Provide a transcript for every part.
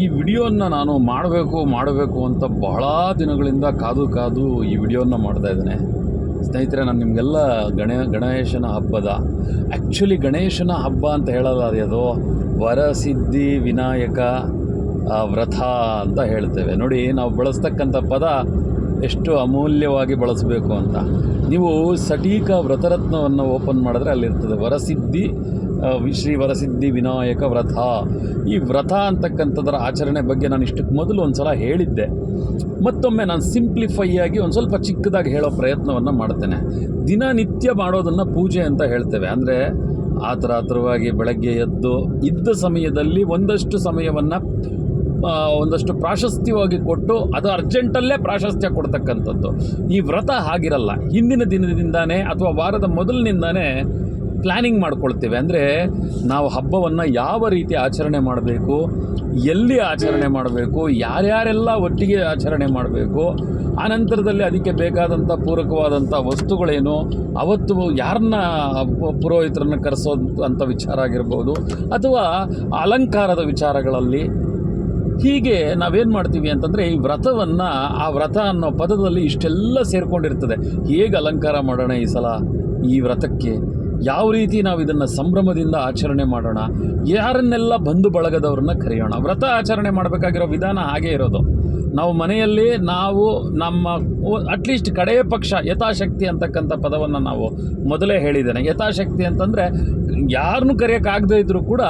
ಈ ವಿಡಿಯೋನ ನಾನು ಮಾಡಬೇಕು ಮಾಡಬೇಕು ಅಂತ ಬಹಳ ದಿನಗಳಿಂದ ಕಾದು ಕಾದು ಈ ವಿಡಿಯೋನ ಮಾಡ್ತಾ ಇದ್ದೇನೆ. ಸ್ನೇಹಿತರೆ, ನಾನು ನಿಮಗೆಲ್ಲ ಗಣ, ಗಣೇಶನ ಹಬ್ಬದ ಆ್ಯಕ್ಚುಲಿ ಗಣೇಶನ ಹಬ್ಬ ಅಂತ ಹೇಳಲ್ಲ ಅದು ವರಸಿದ್ಧಿ ವಿನಾಯಕ ವ್ರತ ಅಂತ ಹೇಳ್ತೇವೆ. ನೋಡಿ, ನಾವು ಬಳಸ್ತಕ್ಕಂಥ ಪದ ಎಷ್ಟು ಅಮೂಲ್ಯವಾಗಿ ಬಳಸಬೇಕು ಅಂತ. ನೀವು ಸಟೀಕ ವ್ರತರತ್ನವನ್ನು ಓಪನ್ ಮಾಡಿದ್ರೆ ಅಲ್ಲಿರ್ತದೆ. ವರಸಿದ್ಧಿ ಶ್ರೀ ವರಸಿದ್ಧಿ ವಿನಾಯಕ ವ್ರತ. ಈ ವ್ರತ ಅಂತಕ್ಕಂಥದ್ರ ಆಚರಣೆ ಬಗ್ಗೆ ನಾನು ಇಷ್ಟಕ್ಕೆ ಮೊದಲು ಒಂದು ಸಲ ಹೇಳಿದ್ದೆ. ಮತ್ತೊಮ್ಮೆ ನಾನು ಸಿಂಪ್ಲಿಫೈ ಆಗಿ ಒಂದು ಸ್ವಲ್ಪ ಚಿಕ್ಕದಾಗಿ ಹೇಳೋ ಪ್ರಯತ್ನವನ್ನು ಮಾಡ್ತೇನೆ. ದಿನನಿತ್ಯ ಮಾಡೋದನ್ನು ಪೂಜೆ ಅಂತ ಹೇಳ್ತೇವೆ. ಅಂದರೆ ಆತರ ಆತರವಾಗಿ ಬೆಳಗ್ಗೆ ಎದ್ದು ಇದ್ದ ಸಮಯದಲ್ಲಿ ಒಂದಷ್ಟು ಸಮಯವನ್ನು ಒಂದಷ್ಟು ಪ್ರಾಶಸ್ತ್ಯವಾಗಿ ಕೊಟ್ಟು ಅದು ಅರ್ಜೆಂಟಲ್ಲೇ ಪ್ರಾಶಸ್ತ್ಯ ಕೊಡ್ತಕ್ಕಂಥದ್ದು. ಈ ವ್ರತ ಹಾಗಿರಲ್ಲ. ಹಿಂದಿನ ದಿನದಿಂದಾನೇ ಅಥವಾ ವಾರದ ಮೊದಲಿನಿಂದಾನೇ ಪ್ಲ್ಯಾನಿಂಗ್ ಮಾಡ್ಕೊಳ್ತೇವೆ. ಅಂದರೆ ನಾವು ಹಬ್ಬವನ್ನು ಯಾವ ರೀತಿ ಆಚರಣೆ ಮಾಡಬೇಕು, ಎಲ್ಲಿ ಆಚರಣೆ ಮಾಡಬೇಕು, ಯಾರ್ಯಾರೆಲ್ಲ ಒಟ್ಟಿಗೆ ಆಚರಣೆ ಮಾಡಬೇಕು, ಆ ನಂತರದಲ್ಲಿ ಅದಕ್ಕೆ ಬೇಕಾದಂಥ ಪೂರಕವಾದಂಥ ವಸ್ತುಗಳೇನು, ಅವತ್ತು ಯಾರನ್ನ ಪುರೋಹಿತರನ್ನು ಕರೆಸೋ ಅಂತ ವಿಚಾರ ಆಗಿರ್ಬೋದು, ಅಥವಾ ಅಲಂಕಾರದ ವಿಚಾರಗಳಲ್ಲಿ ಹೀಗೆ ನಾವೇನು ಮಾಡ್ತೀವಿ ಅಂತಂದರೆ, ಈ ವ್ರತವನ್ನು, ಆ ವ್ರತ ಅನ್ನೋ ಪದದಲ್ಲಿ ಇಷ್ಟೆಲ್ಲ ಸೇರಿಕೊಂಡಿರ್ತದೆ. ಹೇಗೆ ಅಲಂಕಾರ ಮಾಡೋಣ ಈ ಸಲ ಈ ವ್ರತಕ್ಕೆ? ಯಾವ ರೀತಿ ನಾವು ಇದನ್ನು ಸಂಭ್ರಮದಿಂದ ಆಚರಣೆ ಮಾಡೋಣ? ಯಾರನ್ನೆಲ್ಲ ಬಂಧು ಬಳಗದವ್ರನ್ನ ಕರೆಯೋಣ? ವ್ರತ ಆಚರಣೆ ಮಾಡಬೇಕಾಗಿರೋ ವಿಧಾನ ಹಾಗೇ ಇರೋದು. ನಾವು ಮನೆಯಲ್ಲಿ ನಾವು ನಮ್ಮ ಅಟ್ಲೀಸ್ಟ್ ಕಡೆಯ ಪಕ್ಷ ಯಥಾಶಕ್ತಿ ಅಂತಕ್ಕಂಥ ಪದವನ್ನು ನಾವು ಮೊದಲೇ ಹೇಳಿದ್ದೇನೆ. ಯಥಾಶಕ್ತಿ ಅಂತಂದರೆ ಯಾರನ್ನು ಕರೆಯೋಕ್ಕಾಗದೇ ಇದ್ದರೂ ಕೂಡ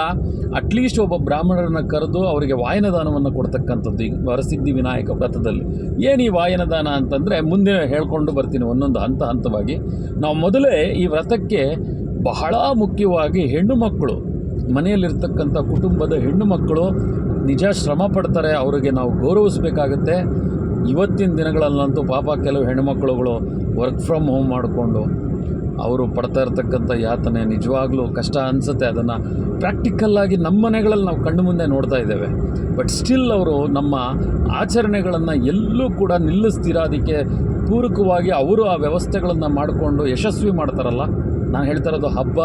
ಅಟ್ಲೀಸ್ಟ್ ಒಬ್ಬ ಬ್ರಾಹ್ಮಣರನ್ನು ಕರೆದು ಅವರಿಗೆ ವಾಯನದಾನವನ್ನು ಕೊಡ್ತಕ್ಕಂಥದ್ದು ಈ ವರಸಿದ್ಧಿ ವಿನಾಯಕ ವ್ರತದಲ್ಲಿ. ಏನು ಈ ವಾಯನದಾನ ಅಂತಂದರೆ ಮುಂದೆ ಹೇಳ್ಕೊಂಡು ಬರ್ತೀನಿ ಒಂದೊಂದು ಹಂತ ಹಂತವಾಗಿ. ನಾವು ಮೊದಲೇ ಈ ವ್ರತಕ್ಕೆ ಬಹಳ ಮುಖ್ಯವಾಗಿ ಹೆಣ್ಣು ಮಕ್ಕಳು, ಮನೆಯಲ್ಲಿರ್ತಕ್ಕಂಥ ಕುಟುಂಬದ ಹೆಣ್ಣು ಮಕ್ಕಳು ನಿಜ ಶ್ರಮ ಪಡ್ತಾರೆ, ಅವರಿಗೆ ನಾವು ಗೌರವಿಸಬೇಕಾಗತ್ತೆ. ಇವತ್ತಿನ ದಿನಗಳಲ್ಲಂತೂ ಪಾಪ ಕೆಲವು ಹೆಣ್ಣುಮಕ್ಕಳುಗಳು ವರ್ಕ್ ಫ್ರಮ್ ಹೋಮ್ ಮಾಡಿಕೊಂಡು ಅವರು ಪಡ್ತಾ ಇರತಕ್ಕಂಥ ಯಾತನೆ ನಿಜವಾಗ್ಲೂ ಕಷ್ಟ ಅನಿಸುತ್ತೆ. ಅದನ್ನು ಪ್ರಾಕ್ಟಿಕಲ್ಲಾಗಿ ನಮ್ಮ ಮನೆಗಳಲ್ಲಿ ನಾವು ಕಣ್ಣು ಮುಂದೆ ನೋಡ್ತಾ ಇದ್ದೇವೆ. ಬಟ್ ಸ್ಟಿಲ್ ಅವರು ನಮ್ಮ ಆಚರಣೆಗಳನ್ನು ಎಲ್ಲೂ ಕೂಡ ನಿಲ್ಲಿಸ್ತೀರ? ಅದಕ್ಕೆ ಪೂರಕವಾಗಿ ಅವರು ಆ ವ್ಯವಸ್ಥೆಗಳನ್ನು ಮಾಡಿಕೊಂಡು ಯಶಸ್ವಿ ಮಾಡ್ತಾರಲ್ಲ? ನಾನು ಹೇಳ್ತಾ ಇರೋದು ಹಬ್ಬ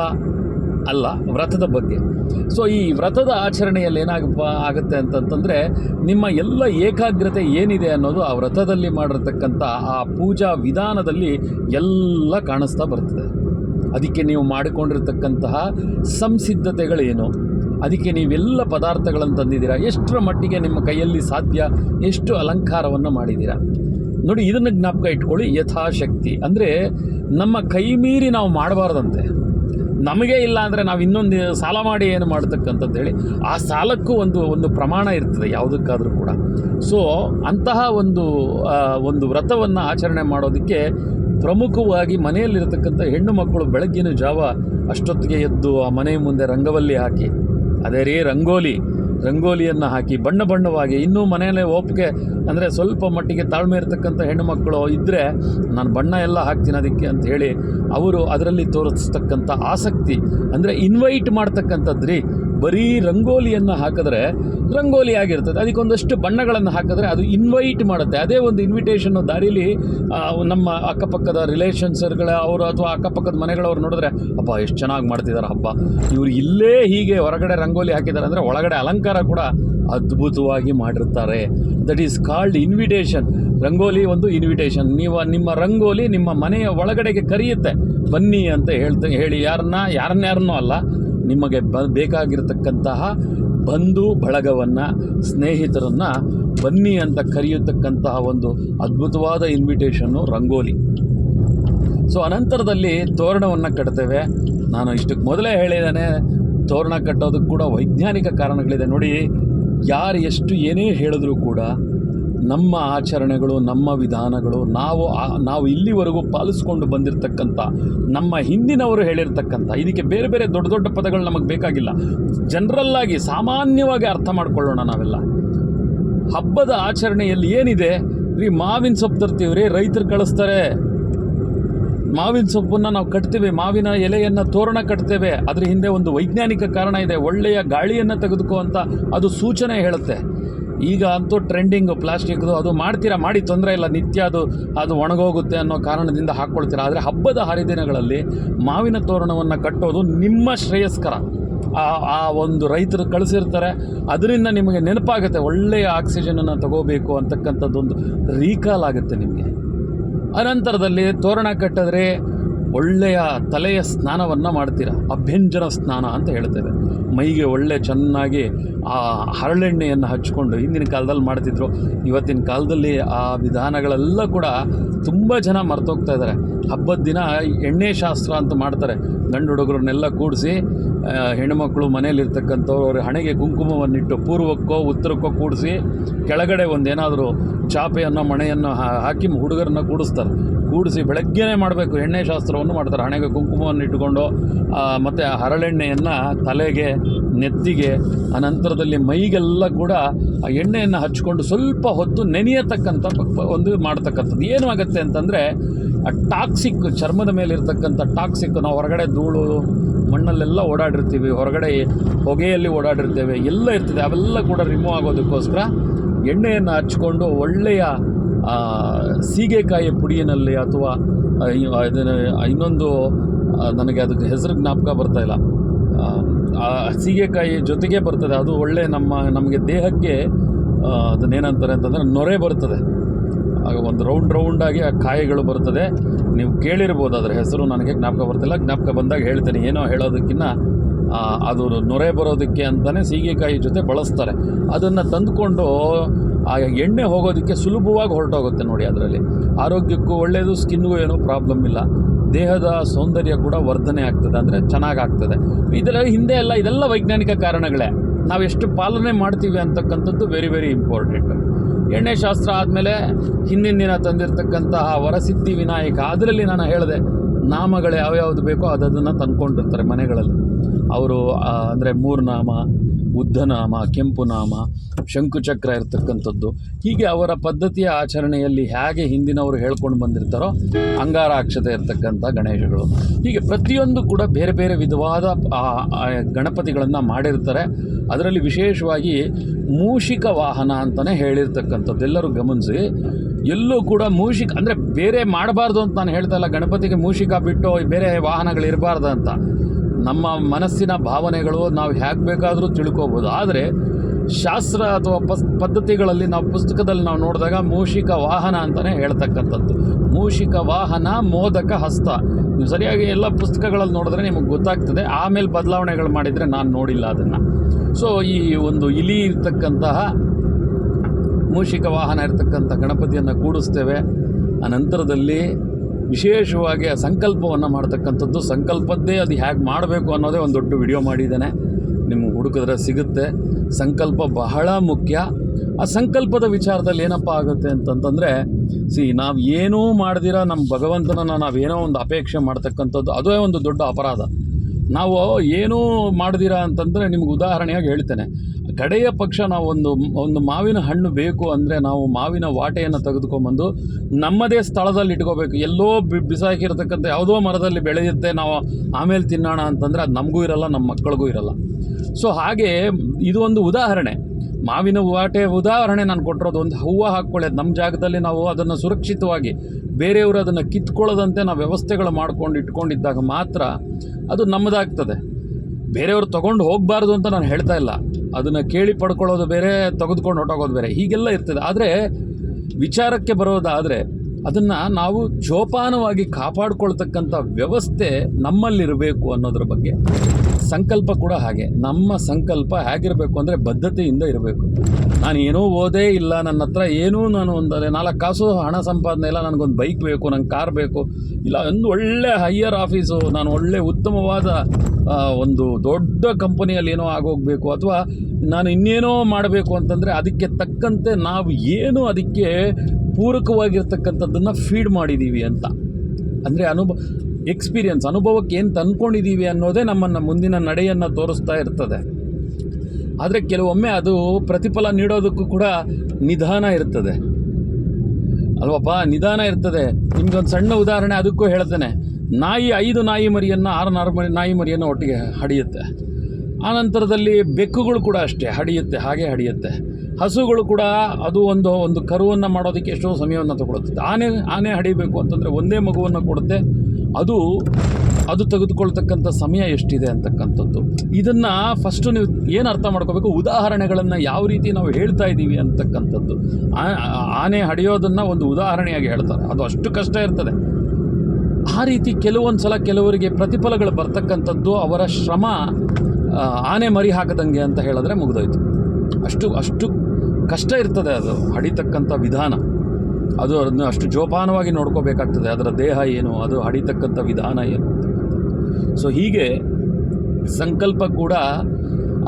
ಅಲ್ಲ, ವ್ರತದ ಬಗ್ಗೆ. ಸೊ ಈ ವ್ರತದ ಆಚರಣೆಯಲ್ಲಿ ಏನಾಗಪ್ಪ ಆಗುತ್ತೆ ಅಂತಂತಂದರೆ, ನಿಮ್ಮ ಎಲ್ಲ ಏಕಾಗ್ರತೆ ಏನಿದೆ ಅನ್ನೋದು ಆ ವ್ರತದಲ್ಲಿ ಮಾಡಿರ್ತಕ್ಕಂಥ ಆ ಪೂಜಾ ವಿಧಾನದಲ್ಲಿ ಎಲ್ಲ ಕಾಣಿಸ್ತಾ ಬರ್ತದೆ. ಅದಕ್ಕೆ ನೀವು ಮಾಡಿಕೊಂಡಿರ್ತಕ್ಕಂತಹ ಸಂಸಿದ್ಧತೆಗಳೇನು? ಅದಕ್ಕೆ ನೀವೆಲ್ಲ ಪದಾರ್ಥಗಳನ್ನು ತಂದಿದ್ದೀರಾ? ಎಷ್ಟರ ಮಟ್ಟಿಗೆ ನಿಮ್ಮ ಕೈಯಲ್ಲಿ ಸಾಧ್ಯ? ಎಷ್ಟು ಅಲಂಕಾರವನ್ನು ಮಾಡಿದ್ದೀರಾ? ನೋಡಿ, ಇದನ್ನು ಜ್ಞಾಪಕ ಇಟ್ಕೊಳ್ಳಿ, ಯಥಾಶಕ್ತಿ. ಅಂದರೆ, ನಮ್ಮ ಕೈ ಮೀರಿ ನಾವು ಮಾಡಬಾರ್ದಂತೆ. ನಮಗೆ ಇಲ್ಲ ಅಂದರೆ ನಾವು ಇನ್ನೊಂದು ಸಾಲ ಮಾಡಿ ಏನು ಮಾಡ್ತಕ್ಕಂಥದ್ದು ಹೇಳಿ, ಆ ಸಾಲಕ್ಕೂ ಒಂದು ಒಂದು ಪ್ರಮಾಣ ಇರ್ತದೆ, ಯಾವುದಕ್ಕಾದರೂ ಕೂಡ. ಸೊ ಅಂತಹ ಒಂದು ಒಂದು ವ್ರತವನ್ನು ಆಚರಣೆ ಮಾಡೋದಕ್ಕೆ ಪ್ರಮುಖವಾಗಿ ಮನೆಯಲ್ಲಿರತಕ್ಕಂಥ ಹೆಣ್ಣು ಮಕ್ಕಳು ಬೆಳಗ್ಗಿನ ಜಾವ ಅಷ್ಟೊತ್ತಿಗೆ ಎದ್ದು ಆ ಮನೆಯ ಮುಂದೆ ರಂಗವಲ್ಲಿ ಹಾಕಿ, ಅದೇ ರೀ ರಂಗೋಲಿ. ರಂಗೋಲಿಯನ್ನು ಹಾಕಿ ಬಣ್ಣ ಬಣ್ಣವಾಗಿ ಇನ್ನೂ ಮನೆಯಲ್ಲೇ ಒಪ್ಪಿಗೆ, ಅಂದರೆ ಸ್ವಲ್ಪ ಮಟ್ಟಿಗೆ ತಾಳ್ಮೆ ಇರತಕ್ಕಂಥ ಹೆಣ್ಣುಮಕ್ಕಳು ಇದ್ದರೆ ನಾನು ಬಣ್ಣ ಎಲ್ಲ ಹಾಕ್ತೀನಿ ಅದಕ್ಕೆ ಅಂತ ಹೇಳಿ, ಅವರು ಅದರಲ್ಲಿ ತೋರಿಸ್ತಕ್ಕಂಥ ಆಸಕ್ತಿ, ಅಂದರೆ ಇನ್ವೈಟ್ ಮಾಡ್ತಕ್ಕಂಥದ್ದು ರೀ ಬರೀ ರಂಗೋಲಿಯನ್ನು ಹಾಕಿದ್ರೆ ರಂಗೋಲಿ ಆಗಿರ್ತದೆ. ಅದಕ್ಕೊಂದಷ್ಟು ಬಣ್ಣಗಳನ್ನು ಹಾಕಿದ್ರೆ ಅದು ಇನ್ವೈಟ್ ಮಾಡುತ್ತೆ. ಅದೇ ಒಂದು ಇನ್ವಿಟೇಷನ್ ದಾರಿಲಿ ನಮ್ಮ ಅಕ್ಕಪಕ್ಕದ ರಿಲೇಷನ್ಸ್ಗಳ ಅವರು ಅಥವಾ ಅಕ್ಕಪಕ್ಕದ ಮನೆಗಳವ್ರು ನೋಡಿದ್ರೆ, ಅಪ್ಪ, ಎಷ್ಟು ಚೆನ್ನಾಗಿ ಮಾಡ್ತಿದ್ದಾರೆ ಹಬ್ಬ. ಇವರು ಇಲ್ಲೇ ಹೀಗೆ ಹೊರಗಡೆ ರಂಗೋಲಿ ಹಾಕಿದ್ದಾರೆ ಅಂದರೆ ಒಳಗಡೆ ಅಲಂಕಾರ ಕೂಡ ಅದ್ಭುತವಾಗಿ ಮಾಡಿರ್ತಾರೆ. That is called invitation rangoli ಒಂದು ಇನ್ವಿಟೇಷನ್ ನೀವು ನಿಮ್ಮ ರಂಗೋಲಿ ನಿಮ್ಮ ಮನೆಯ ಒಳಗಡೆಗೆ ಕರೆಯುತ್ತೆ. ಬನ್ನಿ ಅಂತ ಹೇಳ್ತಾ, ಹೇಳಿ. ಯಾರನ್ನ, ಯಾರನ್ಯಾರನ್ನೂ ಅಲ್ಲ. ನಿಮಗೆ ಬ, ಬೇಕಾಗಿರತಕ್ಕಂತಹ ಬಂಧು ಬಳಗವನ್ನು, ಸ್ನೇಹಿತರನ್ನು ಬನ್ನಿ ಅಂತ ಕರೆಯತಕ್ಕಂತಹ ಒಂದು ಅದ್ಭುತವಾದ ಇನ್ವಿಟೇಷನ್ನು ರಂಗೋಲಿ. ಸೊ ಅನಂತರದಲ್ಲಿ ತೋರಣವನ್ನು ಕಟ್ತೇವೆ. ನಾನು ಇಷ್ಟಕ್ಕೆ ಮೊದಲೇ ಹೇಳಿದ್ದೇನೆ, ತೋರಣ ಕಟ್ಟೋದಕ್ಕೆ ಕೂಡ ವೈಜ್ಞಾನಿಕ ಕಾರಣಗಳಿದೆ. ನೋಡಿ, ಯಾರು ಎಷ್ಟು ಏನೇ ಹೇಳಿದ್ರೂ ಕೂಡ ನಮ್ಮ ಆಚರಣೆಗಳು, ನಮ್ಮ ವಿಧಾನಗಳು, ನಾವು ನಾವು ಇಲ್ಲಿವರೆಗೂ ಪಾಲಿಸ್ಕೊಂಡು ಬಂದಿರತಕ್ಕಂಥ, ನಮ್ಮ ಹಿಂದಿನವರು ಹೇಳಿರ್ತಕ್ಕಂಥ, ಇದಕ್ಕೆ ಬೇರೆ ಬೇರೆ ದೊಡ್ಡ ದೊಡ್ಡ ಪದಗಳು ನಮಗೆ ಬೇಕಾಗಿಲ್ಲ. ಜನರಲ್ಲಾಗಿ ಸಾಮಾನ್ಯವಾಗಿ ಅರ್ಥ ಮಾಡಿಕೊಳ್ಳೋಣ ನಾವೆಲ್ಲ. ಹಬ್ಬದ ಆಚರಣೆಯಲ್ಲಿ ಏನಿದೆ? ರೀ, ಮಾವಿನ ಸೊಪ್ಪು ತರ್ತೀವ್ರಿ ರೈತರು ಕಳಿಸ್ತಾರೆ. ಮಾವಿನ ಸೊಪ್ಪನ್ನು ನಾವು ಕಟ್ತೇವೆ, ಮಾವಿನ ಎಲೆಯನ್ನು ತೋರಣ ಕಟ್ತೇವೆ. ಅದ್ರ ಹಿಂದೆ ಒಂದು ವೈಜ್ಞಾನಿಕ ಕಾರಣ ಇದೆ, ಒಳ್ಳೆಯ ಗಾಳಿಯನ್ನು ತೆಗೆದುಕೋ ಅಂತ ಅದು ಸೂಚನೆ ಹೇಳುತ್ತೆ. ಈಗ ಅಂತೂ ಟ್ರೆಂಡಿಂಗು ಪ್ಲಾಸ್ಟಿಕ್ದು ಅದು ಮಾಡ್ತೀರಾ, ಮಾಡಿ ತೊಂದರೆ ಇಲ್ಲ. ನಿತ್ಯ ಅದು ಅದು ಒಣಗೋಗುತ್ತೆ ಅನ್ನೋ ಕಾರಣದಿಂದ ಹಾಕ್ಕೊಳ್ತೀರಾ. ಆದರೆ ಹಬ್ಬದ ಹರಿದಿನಗಳಲ್ಲಿ ಮಾವಿನ ತೋರಣವನ್ನು ಕಟ್ಟೋದು ನಿಮ್ಮ ಶ್ರೇಯಸ್ಕರ. ಆ ಆ ಒಂದು ರೈತರು ಕಳಿಸಿರ್ತಾರೆ. ಅದರಿಂದ ನಿಮಗೆ ನೆನಪಾಗುತ್ತೆ, ಒಳ್ಳೆಯ ಆಕ್ಸಿಜನನ್ನು ತಗೋಬೇಕು ಅಂತಕ್ಕಂಥದ್ದೊಂದು ರೀಕಾಲ್ ಆಗುತ್ತೆ ನಿಮಗೆ. ಅನಂತರದಲ್ಲಿ ತೋರಣ ಕಟ್ಟಿದ್ರೆ ಒಳ್ಳೆಯ ತಲೆಯ ಸ್ನಾನವನ್ನು ಮಾಡ್ತೀರ? ಅಭ್ಯಂಜನ ಸ್ನಾನ ಅಂತ ಹೇಳ್ತೇವೆ. ಮೈಗೆ ಒಳ್ಳೆ ಚೆನ್ನಾಗಿ ಆ ಹರಳೆಣ್ಣೆಯನ್ನು ಹಚ್ಕೊಂಡು ಹಿಂದಿನ ಕಾಲದಲ್ಲಿ ಮಾಡ್ತಿದ್ರು. ಇವತ್ತಿನ ಕಾಲದಲ್ಲಿ ಆ ವಿಧಾನಗಳೆಲ್ಲ ಕೂಡ ತುಂಬ ಜನ ಮರ್ತೋಗ್ತಾ ಇದ್ದಾರೆ. ಹಬ್ಬದ ದಿನ ಎಣ್ಣೆ ಶಾಸ್ತ್ರ ಅಂತ ಮಾಡ್ತಾರೆ. ಗಂಡು ಹುಡುಗರನ್ನೆಲ್ಲ ಕೂಡಿಸಿ ಹೆಣ್ಣುಮಕ್ಕಳು ಮನೇಲಿರ್ತಕ್ಕಂಥವ್ರು ಹಣೆಗೆ ಕುಂಕುಮವನ್ನಿಟ್ಟು ಪೂರ್ವಕ್ಕೋ ಉತ್ತರಕ್ಕೋ ಕೂಡಿಸಿ, ಕೆಳಗಡೆ ಒಂದೇನಾದರೂ ಚಾಪೆಯನ್ನು, ಮಣೆಯನ್ನು ಹಾಕಿ ಹುಡುಗರನ್ನ ಕೂಡಿಸ್ತಾರೆ. ಕೂಡಿಸಿ ಬೆಳಗ್ಗೆನೇ ಮಾಡಬೇಕು. ಎಣ್ಣೆ ಶಾಸ್ತ್ರವನ್ನು ಮಾಡ್ತಾರೆ. ಹಣೆಗೆ ಕುಂಕುಮವನ್ನು ಇಟ್ಟುಕೊಂಡು ಮತ್ತು ಹರಳೆಣ್ಣೆಯನ್ನು ತಲೆಗೆ, ನೆತ್ತಿಗೆ ಅನಂತರದಲ್ಲಿ ಮೈಗೆಲ್ಲ ಕೂಡ ಆ ಎಣ್ಣೆಯನ್ನು ಹಚ್ಕೊಂಡು ಸ್ವಲ್ಪ ಹೊತ್ತು ನೆನೆಯತಕ್ಕಂಥ ಒಂದು ಮಾಡ್ತಕ್ಕಂಥದ್ದು. ಏನು ಆಗುತ್ತೆ ಅಂತಂದರೆ, ಆ ಟಾಕ್ಸಿಕ್ ಚರ್ಮದ ಮೇಲೆ ಇರ್ತಕ್ಕಂಥ ಟಾಕ್ಸಿಕ್ ನಾವು ಹೊರಗಡೆ ಧೂಳು, ಮಣ್ಣಲ್ಲೆಲ್ಲ ಓಡಾಡಿರ್ತೀವಿ. ಹೊರಗಡೆ ಹೊಗೆಯಲ್ಲಿ ಓಡಾಡಿರ್ತೇವೆ. ಎಲ್ಲ ಇರ್ತದೆ. ಅವೆಲ್ಲ ಕೂಡ ರಿಮೂವ್ ಆಗೋದಕ್ಕೋಸ್ಕರ ಎಣ್ಣೆಯನ್ನು ಹಚ್ಕೊಂಡು ಒಳ್ಳೆಯ ಸೀಗೆಕಾಯಿ ಪುಡಿಯಲ್ಲಿ ಅಥವಾ ಇದನ್ನ ಇನ್ನೊಂದು ನನಗೆ ಅದಕ್ಕೆ ಹೆಸರು ಜ್ಞಾಪಕ ಬರ್ತಾ ಇಲ್ಲ. ಆ, ಸೀಗೆಕಾಯಿ ಜೊತೆಗೆ ಬರ್ತದೆ. ಅದು ಒಳ್ಳೆ ನಮ್ಮ ನಮಗೆ ದೇಹಕ್ಕೆ ಅದನ್ನೇನಂತಾರೆ ಅಂತಂದರೆ ನೊರೆ ಬರ್ತದೆ. ಆಗ ಒಂದು ರೌಂಡ್ ರೌಂಡಾಗಿ ಆ ಕಾಯಿಗಳು ಬರ್ತದೆ. ನೀವು ಕೇಳಿರ್ಬೋದು ಅದರ ಹೆಸರು ನನಗೆ ಜ್ಞಾಪಕ ಬರ್ತಿಲ್ಲ. ಜ್ಞಾಪಕ ಬಂದಾಗ ಹೇಳ್ತೇನೆ. ಏನೋ ಹೇಳೋದಕ್ಕಿಂತ ಅದು ನೊರೆ ಬರೋದಕ್ಕೆ ಅಂತಲೇ ಸೀಗೆಕಾಯಿ ಜೊತೆ ಬಳಸ್ತಾರೆ. ಅದನ್ನು ತಂದುಕೊಂಡು ಆ ಎಣ್ಣೆ ಹೋಗೋದಕ್ಕೆ ಸುಲಭವಾಗಿ ಹೊರಟೋಗುತ್ತೆ ನೋಡಿ ಅದರಲ್ಲಿ. ಆರೋಗ್ಯಕ್ಕೂ ಒಳ್ಳೆಯದು ಸ್ಕಿನ್ಗೂ ಏನೂ ಪ್ರಾಬ್ಲಮ್ ಇಲ್ಲ. ದೇಹದ ಸೌಂದರ್ಯ ಕೂಡ ವರ್ಧನೆ ಆಗ್ತದೆ ಅಂದರೆ ಚೆನ್ನಾಗಾಗ್ತದೆ ಇದರ ಹಿಂದೆ ಎಲ್ಲ ಇದೆಲ್ಲ ವೈಜ್ಞಾನಿಕ ಕಾರಣಗಳೇ. ನಾವು ಎಷ್ಟು ಪಾಲನೆ ಮಾಡ್ತೀವಿ ಅಂತಕ್ಕಂಥದ್ದು ವೆರಿ ವೆರಿ ಇಂಪಾರ್ಟೆಂಟ್ ಎಣ್ಣೆ ಶಾಸ್ತ್ರ ಆದಮೇಲೆ ಹಿಂದಿನ ದಿನ ತಂದಿರತಕ್ಕಂತಹ ವರಸಿದ್ಧಿ ವಿನಾಯಕ, ಅದರಲ್ಲಿ ನಾನು ಹೇಳಿದೆ, ನಾಮಗಳು ಯಾವ್ಯಾವ್ದು ಬೇಕೋ ಅದನ್ನು ತಂದ್ಕೊಂಡಿರ್ತಾರೆ ಮನೆಗಳಲ್ಲಿ. ಅವರು ಅಂದರೆ ಮೂರು ನಾಮ ಉದ್ದನಾಮ, ಕೆಂಪು ನಾಮ ಶಂಕುಚಕ್ರ ಇರತಕ್ಕಂಥದ್ದು. ಹೀಗೆ ಅವರ ಪದ್ಧತಿಯ ಆಚರಣೆಯಲ್ಲಿ ಹೇಗೆ ಹಿಂದಿನವರು ಹೇಳ್ಕೊಂಡು ಬಂದಿರ್ತಾರೋ, ಅಂಗಾರಾಕ್ಷತೆ ಇರತಕ್ಕಂಥ ಗಣೇಶಗಳು. ಹೀಗೆ ಪ್ರತಿಯೊಂದು ಕೂಡ ಬೇರೆ ಬೇರೆ ವಿಧವಾದ ಗಣಪತಿಗಳನ್ನು ಮಾಡಿರ್ತಾರೆ. ಅದರಲ್ಲಿ ವಿಶೇಷವಾಗಿ ಮೂಷಿಕ ವಾಹನ ಅಂತಲೇ ಹೇಳಿರ್ತಕ್ಕಂಥದ್ದು. ಎಲ್ಲರೂ ಗಮನಿಸಿ. ಎಲ್ಲೂ ಕೂಡ ಮೂಷಿಕ, ಅಂದರೆ ಬೇರೆ ಮಾಡಬಾರ್ದು ಅಂತ ನಾನು ಹೇಳ್ತಾ ಇಲ್ಲ. ಗಣಪತಿಗೆ ಮೂಷಿಕ ಬಿಟ್ಟು ಬೇರೆ ವಾಹನಗಳು ಇರಬಾರ್ದು ಅಂತ. ನಮ್ಮ ಮನಸ್ಸಿನ ಭಾವನೆಗಳು ನಾವು ಹೇಗೆ ಬೇಕಾದರೂ ತಿಳ್ಕೋಬೋದು. ಆದರೆ ಶಾಸ್ತ್ರ ಅಥವಾ ಪಸ್, ಪದ್ಧತಿಗಳಲ್ಲಿ ನಾವು ಪುಸ್ತಕದಲ್ಲಿ ನಾವು ನೋಡಿದಾಗ ಮೂಷಿಕ ವಾಹನ ಅಂತಲೇ ಹೇಳ್ತಕ್ಕಂಥದ್ದು. ಮೂಷಿಕ ವಾಹನ, ಮೋದಕ ಹಸ್ತ. ನೀವು ಸರಿಯಾಗಿ ಎಲ್ಲ ಪುಸ್ತಕಗಳಲ್ಲಿ ನೋಡಿದ್ರೆ ನಿಮಗೆ ಗೊತ್ತಾಗ್ತದೆ. ಆಮೇಲೆ ಬದಲಾವಣೆಗಳು ಮಾಡಿದರೆ ನಾನು ನೋಡಿಲ್ಲ ಅದನ್ನು. ಸೊ ಈ ಒಂದು ಇಲಿ ಇರ್ತಕ್ಕಂತಹ ಮೂಷಿಕ ವಾಹನ ಇರತಕ್ಕಂಥ ಗಣಪತಿಯನ್ನು ಕೂಡಿಸ್ತೇವೆ. ಅನಂತರದಲ್ಲಿ ವಿಶೇಷವಾಗಿ ಆ ಸಂಕಲ್ಪವನ್ನು ಮಾಡ್ತಕ್ಕಂಥದ್ದು, ಸಂಕಲ್ಪದ್ದೇ ಅದು ಹೇಗೆ ಮಾಡಬೇಕು ಅನ್ನೋದೇ ಒಂದು ದೊಡ್ಡ ವಿಡಿಯೋ ಮಾಡಿದ್ದೇನೆ. ನಿಮ್ಗೆ ಹುಡುಕಿದ್ರೆ ಸಿಗುತ್ತೆ. ಸಂಕಲ್ಪ ಬಹಳ ಮುಖ್ಯ. ಆ ಸಂಕಲ್ಪದ ವಿಚಾರದಲ್ಲಿ ಏನಪ್ಪ ಆಗುತ್ತೆ ಅಂತಂತಂದರೆ, ಸಿ ನಾವು ಏನೂ ಮಾಡ್ದಿರ ನಮ್ಮ ಭಗವಂತನನ್ನು ನಾವೇನೋ ಒಂದು ಅಪೇಕ್ಷೆ ಮಾಡ್ತಕ್ಕಂಥದ್ದು, ಅದೇ ಒಂದು ದೊಡ್ಡ ಅಪರಾಧ. ನಾವು ಏನೂ ಮಾಡ್ದಿರ ಅಂತಂದರೆ ನಿಮ್ಗೆ ಉದಾಹರಣೆಯಾಗಿ ಹೇಳ್ತೇನೆ. ಕಡೆಯ ಪಕ್ಷ ನಾವು ಒಂದು ಒಂದು ಮಾವಿನ ಹಣ್ಣು ಬೇಕು ಅಂದರೆ ನಾವು ಮಾವಿನ ವಾಟೆಯನ್ನು ತೆಗೆದುಕೊಂಬಂದು ನಮ್ಮದೇ ಸ್ಥಳದಲ್ಲಿ ಇಟ್ಕೋಬೇಕು. ಎಲ್ಲೋ ಬಿ- ಬಿಸಾಕಿರ್ತಕ್ಕಂಥ ಯಾವುದೋ ಮರದಲ್ಲಿ ಬೆಳೆಯುತ್ತೆ, ನಾವು ಆಮೇಲೆ ತಿನ್ನೋಣ ಅಂತಂದರೆ ಅದು ನಮಗೂ ಇರಲ್ಲ, ನಮ್ಮ ಮಕ್ಕಳಿಗೂ ಇರಲ್ಲ. ಸೊ ಹಾಗೆ ಇದು ಒಂದು ಉದಾಹರಣೆ. ಮಾವಿನ ವಾಟೆ ಉದಾಹರಣೆ ನಾನು ಕೊಟ್ಟಿರೋದು, ಒಂದು ಹೂವು ಹಾಕ್ಕೊಳ್ಳೋದು ನಮ್ಮ ಜಾಗದಲ್ಲಿ ನಾವು ಅದನ್ನು ಸುರಕ್ಷಿತವಾಗಿ ಬೇರೆಯವರು ಅದನ್ನು ಕಿತ್ಕೊಳ್ಳೋದಂತೆ ನಾವು ವ್ಯವಸ್ಥೆಗಳು ಮಾಡ್ಕೊಂಡು ಇಟ್ಕೊಂಡಿದ್ದಾಗ ಮಾತ್ರ ಅದು ನಮ್ಮದಾಗ್ತದೆ. ಬೇರೆಯವರು ತೊಗೊಂಡು ಹೋಗಬಾರ್ದು ಅಂತ ನಾನು ಹೇಳ್ತಾ ಇಲ್ಲ. ಅದನ್ನು ಕೇಳಿ ಪಡ್ಕೊಳ್ಳೋದು ಬೇರೆ, ತೆಗೆದುಕೊಂಡು ಹೊಟ್ಟೋಗೋದು ಬೇರೆ, ಹೀಗೆಲ್ಲ ಇರ್ತದೆ. ಆದರೆ ವಿಚಾರಕ್ಕೆ ಬರೋದಾದರೆ ಅದನ್ನು ನಾವು ಜೋಪಾನವಾಗಿ ಕಾಪಾಡ್ಕೊಳ್ತಕ್ಕಂಥ ವ್ಯವಸ್ಥೆ ನಮ್ಮಲ್ಲಿರಬೇಕು ಅನ್ನೋದ್ರ ಬಗ್ಗೆ. ಸಂಕಲ್ಪ ಕೂಡ ಹಾಗೆ. ನಮ್ಮ ಸಂಕಲ್ಪ ಹೇಗಿರಬೇಕು ಅಂದರೆ ಬದ್ಧತೆಯಿಂದ ಇರಬೇಕು. ನಾನು ಏನೂ ಓದೇ ಇಲ್ಲ ನನ್ನ ಹತ್ರ, ಏನೂ ನಾನು ಒಂದು ನಾಲ್ಕು ಕಾಸು ಹಣ ಸಂಪಾದನೆ ಇಲ್ಲ, ನನಗೊಂದು ಬೈಕ್ ಬೇಕು, ನಂಗೆ ಕಾರ್ ಬೇಕು, ಇಲ್ಲ, ಒಂದು ಒಳ್ಳೆ ಹೈಯರ್ ಆಫೀಸು ನಾನು ಒಳ್ಳೆ ಉತ್ತಮವಾದ ಒಂದು ದೊಡ್ಡ ಕಂಪನಿಯಲ್ಲಿ ಏನೋ ಆಗೋಗಬೇಕು, ಅಥವಾ ನಾನು ಇನ್ನೇನೋ ಮಾಡಬೇಕು ಅಂತಂದರೆ ಅದಕ್ಕೆ ತಕ್ಕಂತೆ ನಾವು ಏನು ಅದಕ್ಕೆ ಪೂರಕವಾಗಿರ್ತಕ್ಕಂಥದ್ದನ್ನು ಫೀಡ್ ಮಾಡಿದ್ದೀವಿ ಅಂತ. ಅಂದರೆ ಅನುಭವ ಎಕ್ಸ್ಪೀರಿಯನ್ಸ್, ಅನುಭವಕ್ಕೆ ಏನು ತಂದ್ಕೊಂಡಿದ್ದೀವಿ ಅನ್ನೋದೇ ನಮ್ಮನ್ನು ಮುಂದಿನ ನಡೆಯನ್ನು ತೋರಿಸ್ತಾ ಇರ್ತದೆ. ಆದರೆ ಕೆಲವೊಮ್ಮೆ ಅದು ಪ್ರತಿಫಲ ನೀಡೋದಕ್ಕೂ ಕೂಡ ನಿಧಾನ ಇರ್ತದೆ. ಅಲ್ವಪ್ಪ? ನಿಧಾನ ಇರ್ತದೆ. ನಿಮ್ಗೊಂದು ಸಣ್ಣ ಉದಾಹರಣೆ ಅದಕ್ಕೂ ಹೇಳ್ತೇನೆ. ನಾಯಿ ಐದು ನಾಯಿ ಮರಿಯನ್ನು ಆರು ನಾರು ಮರಿ, ನಾಯಿ ಮರಿಯನ್ನು ಒಟ್ಟಿಗೆ ಹಡಿಯುತ್ತೆ. ಆನಂತರದಲ್ಲಿ ಬೆಕ್ಕುಗಳು ಕೂಡ ಅಷ್ಟೇ ಹಡಿಯುತ್ತೆ, ಹಾಗೆ ಹಡಿಯುತ್ತೆ. ಹಸುಗಳು ಕೂಡ ಅದು ಒಂದು ಒಂದು ಕರುವನ್ನು ಮಾಡೋದಕ್ಕೆ ಎಷ್ಟೋ ಸಮಯವನ್ನು ತಗೊಳುತ್ತೆ. ಆನೆ ಆನೆ ಹಡಿಬೇಕು ಅಂತಂದರೆ ಒಂದೇ ಮಗುವನ್ನು ಕೊಡುತ್ತೆ. ಅದು ಅದು ತೆಗೆದುಕೊಳ್ತಕ್ಕಂಥ ಸಮಯ ಎಷ್ಟಿದೆ ಅಂತಕ್ಕಂಥದ್ದು. ಇದನ್ನು ಫಸ್ಟು ನೀವು ಏನು ಅರ್ಥ ಮಾಡ್ಕೋಬೇಕು? ಉದಾಹರಣೆಗಳನ್ನು ಯಾವ ರೀತಿ ನಾವು ಹೇಳ್ತಾ ಇದ್ದೀವಿ ಅಂತಕ್ಕಂಥದ್ದು. ಆನೆ ಹಡಿಯೋದನ್ನು ಒಂದು ಉದಾಹರಣೆಯಾಗಿ ಹೇಳ್ತಾರೆ. ಅದು ಅಷ್ಟು ಕಷ್ಟ ಇರ್ತದೆ. ಆ ರೀತಿ ಕೆಲವೊಂದು ಸಲ ಕೆಲವರಿಗೆ ಪ್ರತಿಫಲಗಳು ಬರ್ತಕ್ಕಂಥದ್ದು ಅವರ ಶ್ರಮ ಆನೆ ಮರಿ ಹಾಕದಂಗೆ ಅಂತ ಹೇಳಿದ್ರೆ ಮುಗಿದೋಯ್ತು. ಅಷ್ಟು ಅಷ್ಟು ಕಷ್ಟ ಇರ್ತದೆ ಅದು. ಹಡಿತಕ್ಕಂಥ ವಿಧಾನ. ಅದು ಅದನ್ನು ಅಷ್ಟು ಜೋಪಾನವಾಗಿ ನೋಡ್ಕೋಬೇಕಾಗ್ತದೆ. ಅದರ ದೇಹ ಏನು, ಅದು ಹಡಿತಕ್ಕಂಥ ವಿಧಾನ ಏನು ಸೊ ಹೀಗೆ ಸಂಕಲ್ಪ ಕೂಡ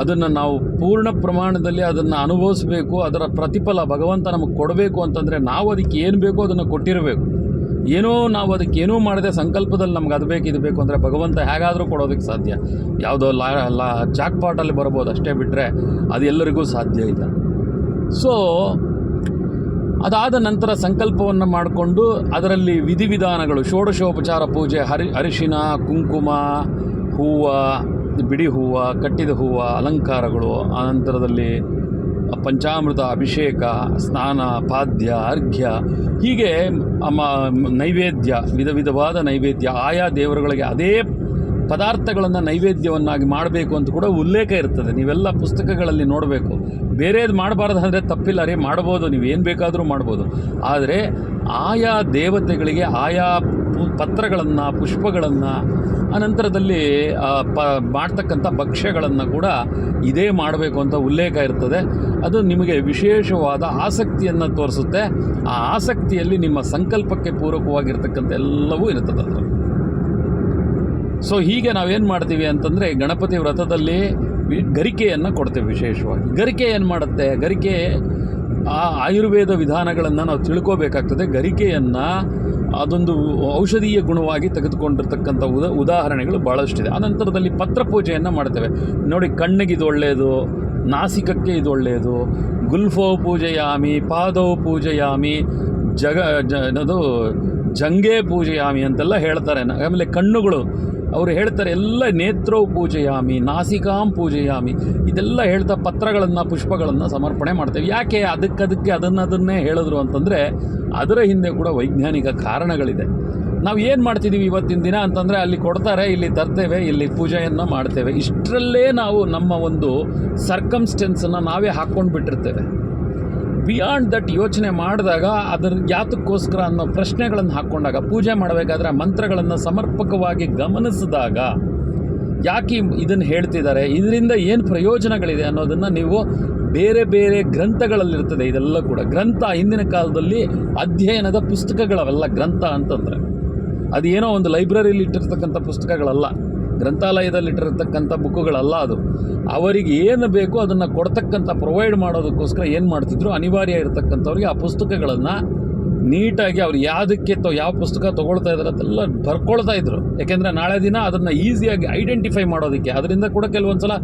ಅದನ್ನು ನಾವು ಪೂರ್ಣ ಪ್ರಮಾಣದಲ್ಲಿ ಅದನ್ನು ಅನುಭವಿಸಬೇಕು, ಅದರ ಪ್ರತಿಫಲ ಭಗವಂತ ನಮಗೆ ಕೊಡಬೇಕು ಅಂತಂದರೆ ನಾವು ಅದಕ್ಕೆ ಏನು ಬೇಕೋ ಅದನ್ನು ಕೊಟ್ಟಿರಬೇಕು. ಏನೋ ನಾವು ಅದಕ್ಕೆ ಏನೂ ಮಾಡದೆ ಸಂಕಲ್ಪದಲ್ಲಿ ನಮ್ಗೆ ಅದು ಬೇಕು, ಇದು ಬೇಕು ಅಂದರೆ ಭಗವಂತ ಹೇಗಾದರೂ ಕೊಡೋದಕ್ಕೆ ಸಾಧ್ಯ. ಯಾವುದೋ ಲಾ ಲಾ, ಜಾಕ್ಪಾಟಲ್ಲಿ ಬರ್ಬೋದು ಅಷ್ಟೇ ಬಿಟ್ಟರೆ ಅದು ಎಲ್ಲರಿಗೂ ಸಾಧ್ಯ ಇಲ್ಲ. ಸೊ ಅದಾದ ನಂತರ ಸಂಕಲ್ಪವನ್ನು ಮಾಡಿಕೊಂಡು ಅದರಲ್ಲಿ ವಿಧಿವಿಧಾನಗಳು, ಷೋಡಶೋಪಚಾರ ಪೂಜೆ, ಹರಿ, ಅರಿಶಿನ, ಕುಂಕುಮ, ಹೂವು, ಬಿಡಿ ಹೂವು, ಕಟ್ಟಿದ ಹೂವು, ಅಲಂಕಾರಗಳು ಆನಂತರದಲ್ಲಿ ಪಂಚಾಮೃತ, ಅಭಿಷೇಕ, ಸ್ನಾನ, ಪಾದ್ಯ, ಅರ್ಘ್ಯ, ಹೀಗೆ ನೈವೇದ್ಯ, ವಿಧ ವಿಧವಾದ ನೈವೇದ್ಯ, ಆಯಾ ದೇವರುಗಳಿಗೆ ಅದೇ ಪದಾರ್ಥಗಳನ್ನು ನೈವೇದ್ಯವನ್ನಾಗಿ ಮಾಡಬೇಕು ಅಂತ ಕೂಡ ಉಲ್ಲೇಖ ಇರ್ತದೆ. ನೀವೆಲ್ಲ ಪುಸ್ತಕಗಳಲ್ಲಿ ನೋಡಬೇಕು. ಬೇರೆದು ಮಾಡಬಾರ್ದು ಅಂದರೆ ತಪ್ಪಿಲ್ಲ ರೀ, ಮಾಡ್ಬೋದು. ನೀವು ಏನು ಬೇಕಾದರೂ ಮಾಡ್ಬೋದು. ಆದರೆ ಆಯಾ ದೇವತೆಗಳಿಗೆ ಆಯಾ ಪತ್ರಗಳನ್ನು, ಪುಷ್ಪಗಳನ್ನು, ಅನಂತರದಲ್ಲಿ ಪ, ಮಾಡ್ತಕ್ಕಂಥ ಭಕ್ಷ್ಯಗಳನ್ನು ಕೂಡ ಇದೇ ಮಾಡಬೇಕು ಅಂತ ಉಲ್ಲೇಖ ಇರ್ತದೆ. ಅದು ನಿಮಗೆ ವಿಶೇಷವಾದ ಆಸಕ್ತಿಯನ್ನು ತೋರಿಸುತ್ತೆ. ಆ ಆಸಕ್ತಿಯಲ್ಲಿ ನಿಮ್ಮ ಸಂಕಲ್ಪಕ್ಕೆ ಪೂರಕವಾಗಿರ್ತಕ್ಕಂಥ ಎಲ್ಲವೂ ಇರ್ತದೆ ಅದರಲ್ಲಿ ಸೊ ಹೀಗೆ ನಾವೇನು ಮಾಡ್ತೀವಿ ಅಂತಂದರೆ ಗಣಪತಿ ವ್ರತದಲ್ಲಿ ಗರಿಕೆಯನ್ನು ಕೊಡ್ತೇವೆ ವಿಶೇಷವಾಗಿ. ಗರಿಕೆ ಏನು ಮಾಡುತ್ತೆ? ಗರಿಕೆ, ಆ ಆಯುರ್ವೇದ ವಿಧಾನಗಳನ್ನು ನಾವು ತಿಳ್ಕೋಬೇಕಾಗ್ತದೆ. ಗರಿಕೆಯನ್ನು ಅದೊಂದು ಔಷಧೀಯ ಗುಣವಾಗಿ ತೆಗೆದುಕೊಂಡಿರ್ತಕ್ಕಂಥ ಉದ, ಉದಾಹರಣೆಗಳು ಭಾಳಷ್ಟಿದೆ ನಂತರದಲ್ಲಿ ಪತ್ರ ಪೂಜೆಯನ್ನು ಮಾಡ್ತೇವೆ. ನೋಡಿ, ಕಣ್ಣಿಗೆ ಇದು ಒಳ್ಳೆಯದು ನಾಸಿಕಕ್ಕೆ ಇದು ಒಳ್ಳೆಯದು ಗುಲ್ಫೋ ಪೂಜೆಯಾಮಿ, ಪಾದೋ ಪೂಜೆಯಾಮಿ, ಜಗ ಅದು ಜಂಗೆ ಪೂಜೆಯಾಮಿ ಅಂತೆಲ್ಲ ಹೇಳ್ತಾರೆ. ಆಮೇಲೆ ಕಣ್ಣುಗಳು ಅವರು ಹೇಳ್ತಾರೆ, ಎಲ್ಲ ನೇತ್ರೋ ಪೂಜೆಯಾಮಿ, ನಾಸಿಕಾಂ ಪೂಜೆಯಾಮಿ. ಇದೆಲ್ಲ ಹೇಳ್ತಾ ಪತ್ರಗಳನ್ನು, ಪುಷ್ಪಗಳನ್ನು ಸಮರ್ಪಣೆ ಮಾಡ್ತೇವೆ. ಯಾಕೆ ಅದಕ್ಕದಕ್ಕೆ ಅದನ್ನದನ್ನೇ ಹೇಳಿದ್ರು ಅಂತಂದರೆ, ಅದರ ಹಿಂದೆ ಕೂಡ ವೈಜ್ಞಾನಿಕ ಕಾರಣಗಳಿದೆ. ನಾವು ಏನು ಮಾಡ್ತಿದ್ದೀವಿ ಇವತ್ತಿನ ದಿನ ಅಂತಂದರೆ, ಅಲ್ಲಿ ಕೊಡ್ತಾರೆ, ಇಲ್ಲಿ ತರ್ತೇವೆ, ಇಲ್ಲಿ ಪೂಜೆಯನ್ನು ಮಾಡ್ತೇವೆ. ಇಷ್ಟರಲ್ಲೇ ನಾವು ನಮ್ಮ ಒಂದು ಸರ್ಕಮ್ಸ್ಟೆನ್ಸನ್ನು ನಾವೇ ಹಾಕ್ಕೊಂಡು ಬಿಟ್ಟಿರ್ತೇವೆ ಬಿಯಾಂಡ್ ದಟ್ ಯೋಚನೆ ಮಾಡಿದಾಗ ಅದರ ಯಾತಕ್ಕೋಸ್ಕರ ಅನ್ನೋ ಪ್ರಶ್ನೆಗಳನ್ನು ಹಾಕ್ಕೊಂಡಾಗ, ಪೂಜೆ ಮಾಡಬೇಕಾದ್ರೆ ಮಂತ್ರಗಳನ್ನು ಸಮರ್ಪಕವಾಗಿ ಗಮನಿಸಿದಾಗ ಯಾಕೆ ಇದನ್ನು ಹೇಳ್ತಿದ್ದಾರೆ, ಇದರಿಂದ ಏನು ಪ್ರಯೋಜನಗಳಿದೆ ಅನ್ನೋದನ್ನು ನೀವು ಬೇರೆ ಬೇರೆ ಗ್ರಂಥಗಳಲ್ಲಿರ್ತದೆ, ಇದೆಲ್ಲ ಕೂಡ. ಗ್ರಂಥ ಹಿಂದಿನ ಕಾಲದಲ್ಲಿ ಅಧ್ಯಯನದ ಪುಸ್ತಕಗಳವೆಲ್ಲ ಗ್ರಂಥ ಅಂತಂದರೆ. ಅದೇನೋ ಒಂದು ಲೈಬ್ರರಿಲಿ ಇಟ್ಟಿರ್ತಕ್ಕಂಥ ಪುಸ್ತಕಗಳಲ್ಲ. ಗ್ರಂಥಾಲಯದಲ್ಲಿ ಇಟ್ಟಿರ್ತಕ್ಕಂಥ ಬುಕ್ಕುಗಳಲ್ಲ ಅದು. ಅವರಿಗೆ ಏನು ಬೇಕೋ ಅದನ್ನು ಕೊಡ್ತಕ್ಕಂಥ ಪ್ರೊವೈಡ್ ಮಾಡೋದಕ್ಕೋಸ್ಕರ ಏನು ಮಾಡ್ತಿದ್ರು, ಅನಿವಾರ್ಯ ಇರತಕ್ಕಂಥವ್ರಿಗೆ ಆ ಪುಸ್ತಕಗಳನ್ನು ನೀಟಾಗಿ ಅವ್ರು ಯಾವುದಕ್ಕೆ ತೊ, ಯಾವ ಪುಸ್ತಕ ತೊಗೊಳ್ತಾ ಇದ್ದಾರೆ ಅದೆಲ್ಲ ಬರ್ಕೊಳ್ತಾ ಇದ್ರು. ಯಾಕೆಂದರೆ ನಾಳೆ ದಿನ ಅದನ್ನು ಈಸಿಯಾಗಿ ಐಡೆಂಟಿಫೈ ಮಾಡೋದಕ್ಕೆ, ಅದರಿಂದ ಕೂಡ ಕೆಲವೊಂದು ಸಲ